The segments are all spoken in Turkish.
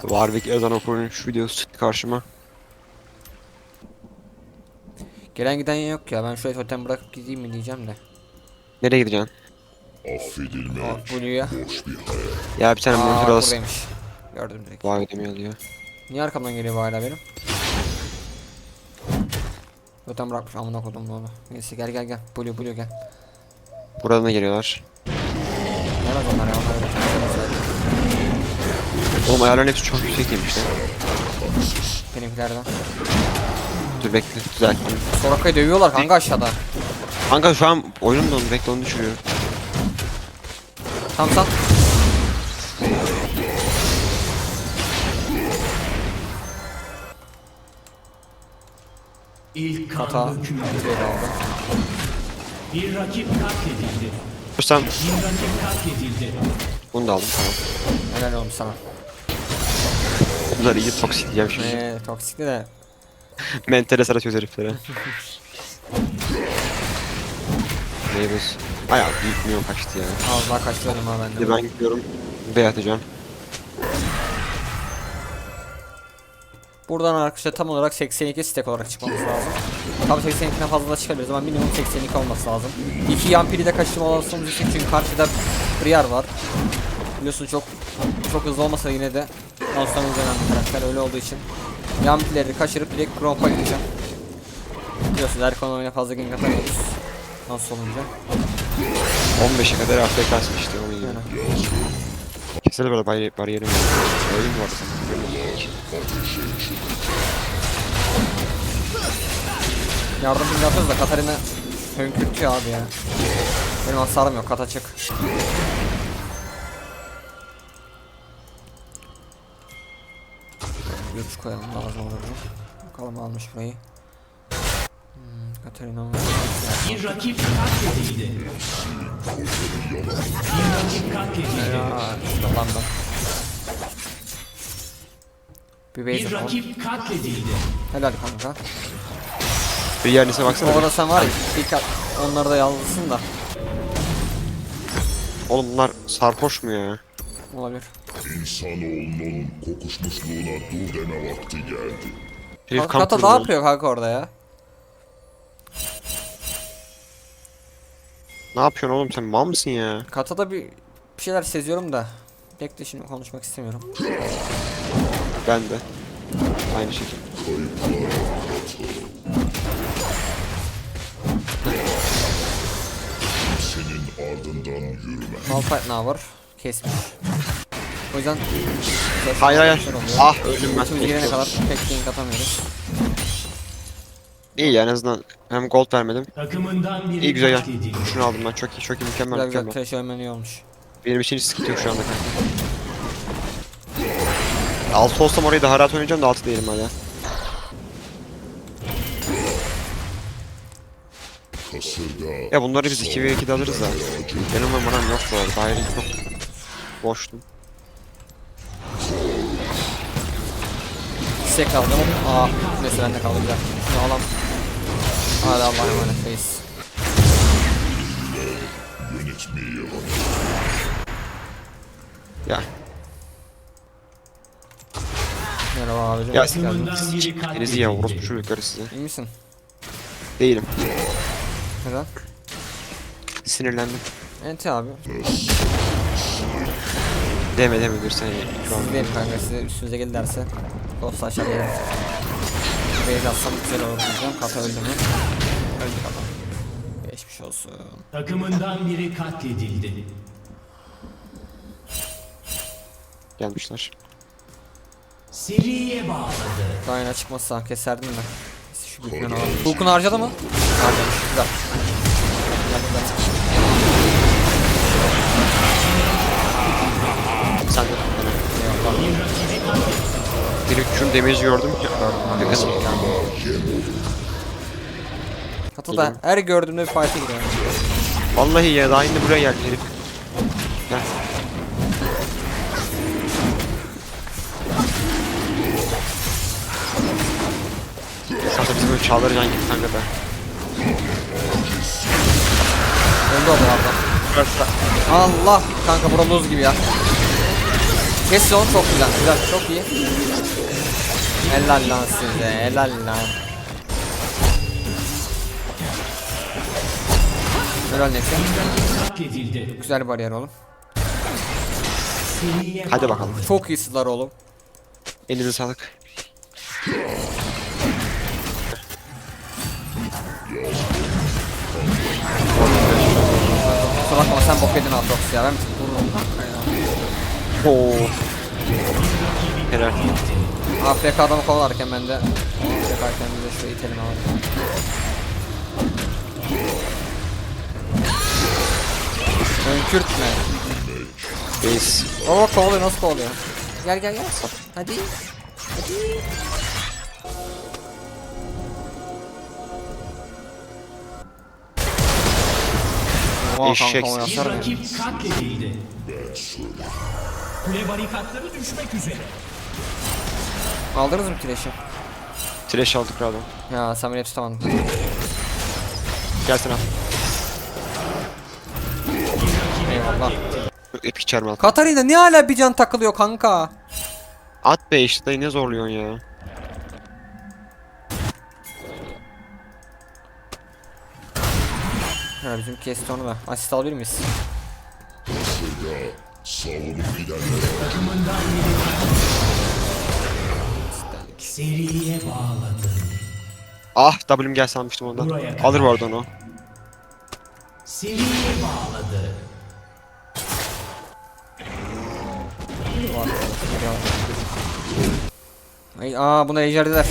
Warwick ezan okurun şu videosu çıktı karşıma. Gelen giden yok ya ben şuraya totem bırakıp gideyim mi diyeceğim de. Nereye gideceksin? Affedilmek Blue'ya. boş bir hayal. Ya bir tane Aa monitör alasın. buradaymış. Gördüm direkt. Vay demiyor diyor. Niye arkamdan geliyor bu hala benim? Totem bırakmış amına kodum bunu. Neyse gel gel gel. Blue Blue gel. Buradan da geliyorlar. Nerede onlar ya onlar. Oğlum ayarların hepsi çok yüksek yemiş lan. Benimkilerden. Dur bekle düzelttim. Soraka'yı dövüyorlar kanka aşağıda. Kanka şu an oyunum dondu bekle onu düşürüyor. Tam sat. İlk Hata. Bir rakip katledildi. Sen Bir rakip katledildi. bunu da aldım tamam. Helal olmuş sana. Bunlar iyi toksik diyeceğim şimdi. Eee toksikli de. Mentale saratıyoruz heriflere. Neyimiz? Aya büyük milyon kaçtı ya. Az daha kaçtırdım ha ben de. Şimdi ben gidiyorum. B atacağım. Buradan arkadaşlar tam olarak 82 stack olarak çıkmamız lazım. Tabii 82'den fazla da çıkabiliriz ama minimum 82 olması lazım. İki yampiri de kaçırma olasılığımız yüksek çünkü karşıda Briar var. Biliyorsun çok çok hızlı olmasa yine de konustamız önemli karakter öyle olduğu için. Yampirleri kaçırıp direkt Gromp'a gideceğim. Biliyorsunuz Erkan oyuna fazla gank atamıyoruz. Nasıl olunca. 15'e kadar AFK kasım işte onun gibi. Yani. Keselim böyle bari bariyerim var. Öyle mi var Yardım yapıyoruz da Katarina hönkürtüyor abi ya. Benim hasarım yok kat açık. Koyalım lazım olur mu? Bakalım almış burayı. Hmm, Katarina mı? Bir rakip katledildi. Bir rakip katledildi. Ya dolandım. Bir base Bir atalım. rakip katledildi. Helal kanka. Bir yerine baksana. Orada sen var ya dikkat onları da yalnızsın da Oğlum bunlar sarhoş mu ya? olabilir. İnsanoğlunun kokuşmuşluğuna dur deme vakti geldi. Herif Kata, kamp Kata ne kurdu. yapıyor kanka orada ya? Ne yapıyorsun oğlum sen mal mısın ya? Kata'da bir, bir şeyler seziyorum da Bekle şimdi konuşmak istemiyorum. Ben de. Aynı şekilde. Senin ardından yürüme. Malphite ne var? Kesmiş. O yüzden Hayır hayır. Ah öldüm ben. Ultimiz gelene kadar pek gank atamıyoruz. İyi ya en azından hem gold vermedim. Takımından biri İyi güzel ya. katledildi. Şunu aldım ben çok iyi çok iyi mükemmel Güzel güzel mükemmel. trash olmuş. Benim için hiç sıkıntı yok şu anda kanka. Altı olsam orayı daha rahat oynayacağım da altı değilim hala. Ya bunları biz 2 ve 2'de alırız da. Benim ve manam yok bu arada. Ayrı çok boştum. Çiçek aldım. Aa neyse bende kaldı güzel. Şunu alalım. Hadi Allah'a emanet bak. Ya Merhaba abicim. Ya biri denizi ya orospu çocukları size. İyi misin? Değilim. Neden? Sinirlendim. Enti abi. Deme deme dur sen. Siz değil kanka size üstünüze gelirlerse. Dost aşağı. Base atsam güzel olur diyeceğim. Kata öldü mü? Öldü kata. Geçmiş olsun. Takımından biri katledildi. Gelmişler. Seriye bağladı. Kayna çıkmazsa keserdim de. Neyse Şu büyükten alalım. Hulk'un harcadı mı? Harcamış. Güzel. Güzel, güzel. Sen de. Şunu damage gördüm. Ya, kızım. Kata da her gördüğümde bir fight'e giriyor. Vallahi ya daha yine buraya geldi herif. Gel. Esasında bizim böyle çağları can gibi kanka be. Öldü arada. Allah kanka bura buz gibi ya. Kes onu çok güzel. Güzel. Çok iyi. Helal lan size. Helal lan. Helal neyse. Güzel bariyer oğlum. Hadi bakalım. Çok iyisiler oğlum. Elinize sağlık. Kusura bakma sen bok yedin Atrox ya. Ben vururum. Oo. Helal. AFK adamı kovalarken ben de yaparken bir de şurayı itelim abi. Önkürtme. Base. Oo kovalıyor nasıl kovalıyor? Gel gel gel. Hadi. Hadi. Eşek. Bir rakip katledildi. Kule barikatları düşmek üzere. Aldınız mı kireçi? Trash aldık Rado. Ya sen beni tutamadın. Gelsin al. Eyvallah. Epic çarmı al. Katarina niye hala bir can takılıyor kanka? At be işte dayı ne zorluyorsun ya. Ya bizim kesti onu da. Asist alabilir miyiz? Savunup gidenlere Takımından biri. Seriye bağladı. Ah W'm gel sanmıştım ondan. Buraya. Alır arada onu. Seriye bağladı. Ay, aa buna ejderdiler.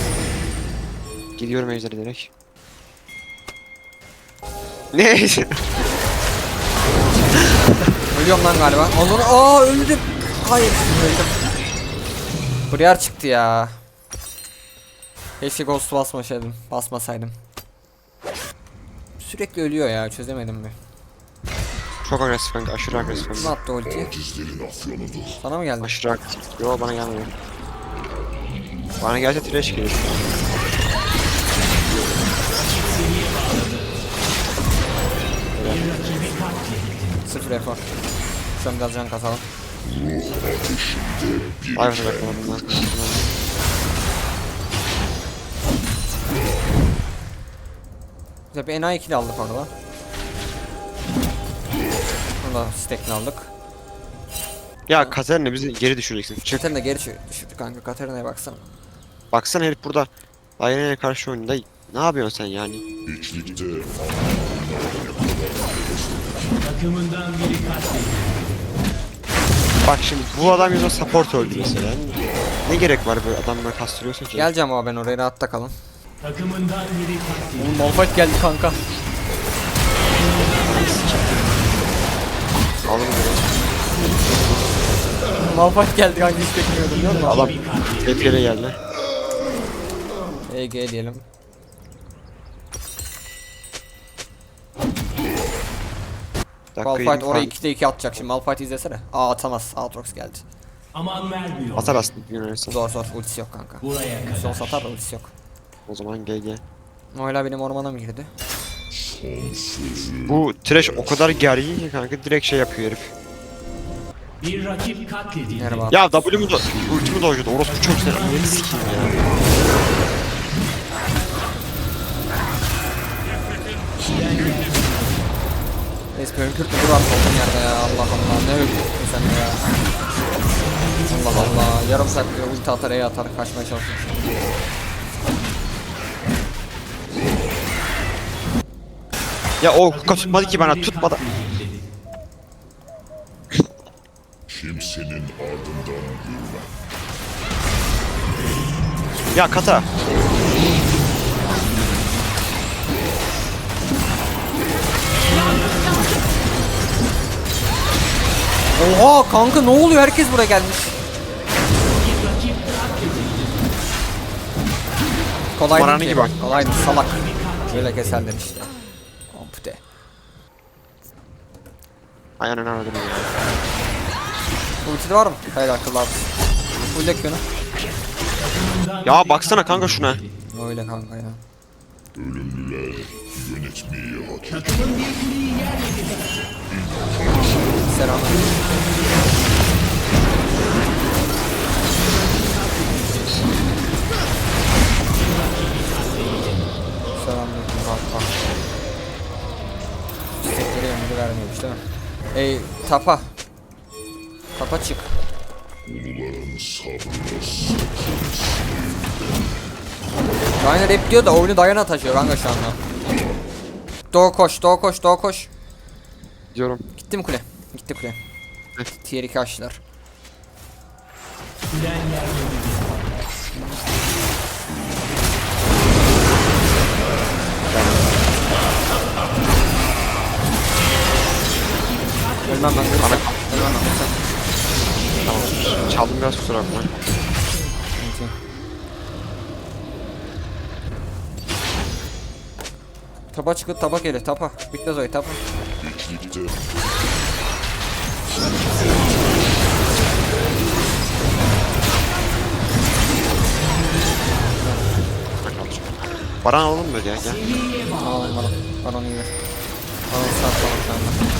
Gidiyorum ejderi direkt. Ne? Ölüyorum lan galiba. Onu aa öldüm. Hayır öldüm. Briar çıktı ya. Keşke ghost basmasaydım. Basmasaydım. Sürekli ölüyor ya çözemedim mi? Çok agresif kanka aşırı agresif. Kim attı ulti? Sana mı geldi? Aşırı agresif. Yo bana gelmedi. Bana gelse trash gelir. Sıfır efor. Şu an biraz can kasalım. Vay be bakmadım ben. Güzel bir enayi kill aldık orada. Bunu da stack'ini aldık. Ya Katerina bizi geri düşüreceksin. Çık. Katarina geri düşürdü kanka. Katarina'ya baksana. Baksana herif burada. Dayana'ya karşı oyunda. Ne yapıyorsun sen yani? Takımından biri katledildi. Bak şimdi bu adam yüzünden support öldü mesela. Ne gerek var böyle adamla kastırıyorsun ki? Geleceğim abi ben oraya rahatta kalın. Takımından biri katledildi. Oğlum Malphite geldi kanka. Alın bunu. Malphite geldi kanka hiç beklemiyordum biliyor musun? Adam tepkile geldi. EG diyelim. Dakika Malphite oraya falan. 2'de 2 atacak şimdi. Malphite izlesene. Aa atamaz. Aatrox geldi. Aman vermiyor. Atar aslında. Zor zor ultisi yok kanka. Buraya Son kadar. satar da ultisi yok. O zaman GG. Hala benim ormana mı girdi? Bu trash o kadar gergin ki kanka direkt şey yapıyor herif. Bir rakip katledildi. Merhaba. Ya W'mu da ultimi dojladı. Orospu çok güzel. Yeni sikeyim ya. Neyse önkürtme dur artık olduğun yerde ya. Allah Allah ne önkürtün sen ya. Allah Allah. Yarım saattir ulti atar E atar kaçmaya çalışıyor. Ya o tutmadı ki bana tutmadı. kimsenin ardından yürüme. Ya kata. Oha kanka ne oluyor herkes buraya gelmiş. Kolay değil gibi bak. Kolay değil, salak. Böyle keserler işte. Kompute. Aynen anladım ya. Ulti var mı? Hayır akıllı abi. Ulti yönü. Ya baksana kanka şuna. Öyle kanka ya. Ölümlüler yönetmeyi hak keser ama. Selamünaleyküm bak bak. Çiçekleri yanında vermiyormuş değil mi? Ey tapa. Tapa çık. Ryan hep diyor da oyunu Diana taşıyor Ranga şu anda. Doğu koş, doğu koş, doğu koş. Diyorum. Gitti mi kule? Gitti kule. Tier 2 açtılar. Ölmem ben ölmem. Ölmem ben ölmem. Tamam. Çaldım biraz kusura bakma. Tapa çıkıp tabak eli tapa. Bitmez oy tapa. Bakalım. Baran alalım mı ya gel. Alalım baron. Baron iyi. Baron sağ baron şu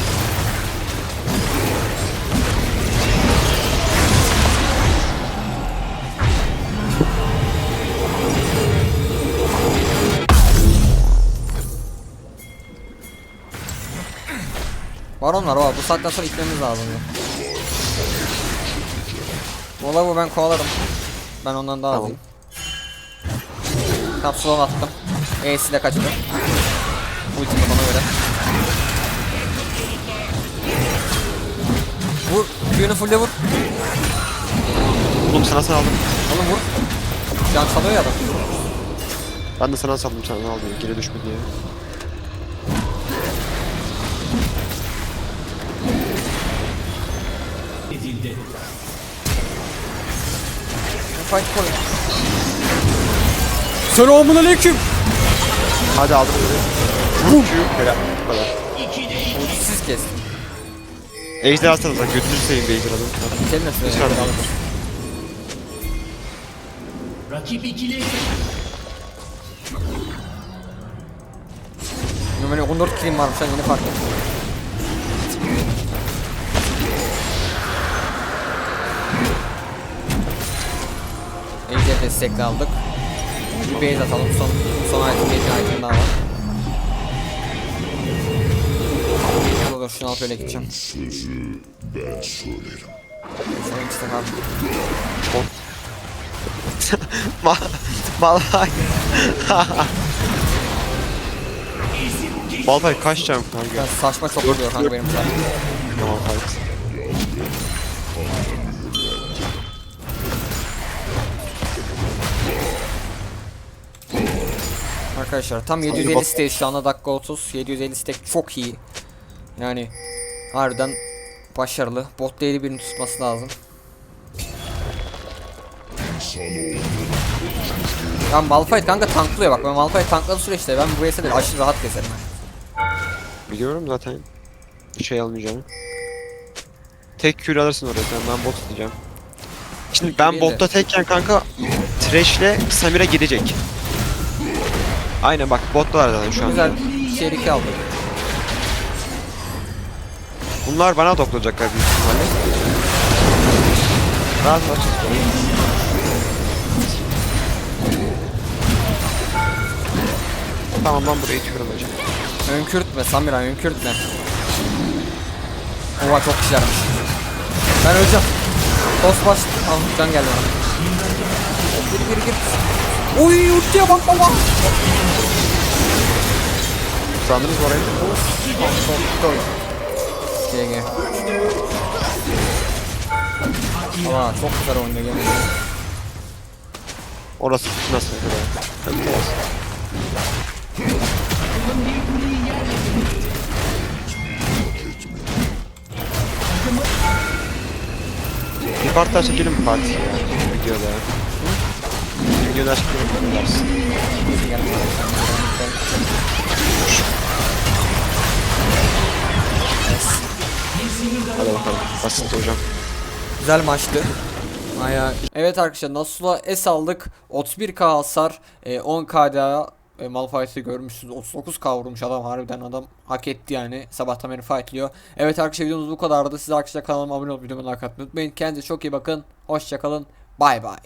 anda. Baron var bu saatten sonra itmemiz lazım ya. Mola bu ben kovalarım. Ben ondan daha Tamam. Kapsula attım. E'si de kaçtı. Ultimi bana göre. Vur. Q'nu fulle vur. Oğlum sana saldım. Oğlum vur. Can çalıyor ya adam. Ben de sana saldım sana aldım. Geri düşme diye. Edildi. Fight koyun. Selamun aleyküm. Hadi aldım burayı. Vur. Helal. Bu kadar. Ultisiz kestim. Ejder atsanıza. Götünüzü seveyim bir ejder alın. Senin de şuraya. Çıkar. Rakip ikili Numara 14 kilim varmış lan yeni fark ettim. Ejder destekli aldık. Bir base atalım son son item bir item daha var. Dur dur şunu alıp öyle gideceğim. sözü ben söylerim. Senin işte abi. Mal. Mal. Malphite kaç can kanka? Saçma çok oluyor kanka benim zaten. Malphite. Arkadaşlar. Tam Sanki 750 bak- stage şu anda. Dakika 30 750 stack çok iyi. Yani harbiden başarılı. Bot değeri birini tutması lazım. Ya Malphite kanka tanklıyor. Bak ben Malphite tankladı süreçte. Ben bu VS'de aşırı rahat keserim. Biliyorum zaten. Şey almayacağını. Tek Q alırsın oraya. Sen ben bot diyeceğim. Şimdi ben botta tekken kanka Thresh'le Samira gidecek. Aynen bak bottalar zaten şu an. Güzel 2 aldık Bunlar bana toplayacaklar büyük ihtimalle. Rahat rahat. Tamam ben burayı kırılacağım. Önkürtme Samira önkürtme Oha çok kişilermiş Ben öleceğim Dost baş Tamam can geldi bana Gir gir gir Uy ultiye bak baba Sandınız orayı? GG. Ama çok güzel oynuyor yemin ederim. Orası nasıl kadar? Tabii orası. Bir part daha çekelim mi parti ya? Videoda. Videoda? Hadi bakalım. Basit hocam. Güzel maçtı. Aya. Evet arkadaşlar Nasu'la S aldık. 31k hasar. E, 10k daha e, Malphite'i görmüşsünüz. 39k vurmuş adam harbiden adam hak etti yani. Sabahtan beri fightlıyor. Evet arkadaşlar videomuz bu kadardı. Siz arkadaşlar kanalıma abone olup videomu like atmayı unutmayın. Kendinize çok iyi bakın. Hoşçakalın. Bay bay.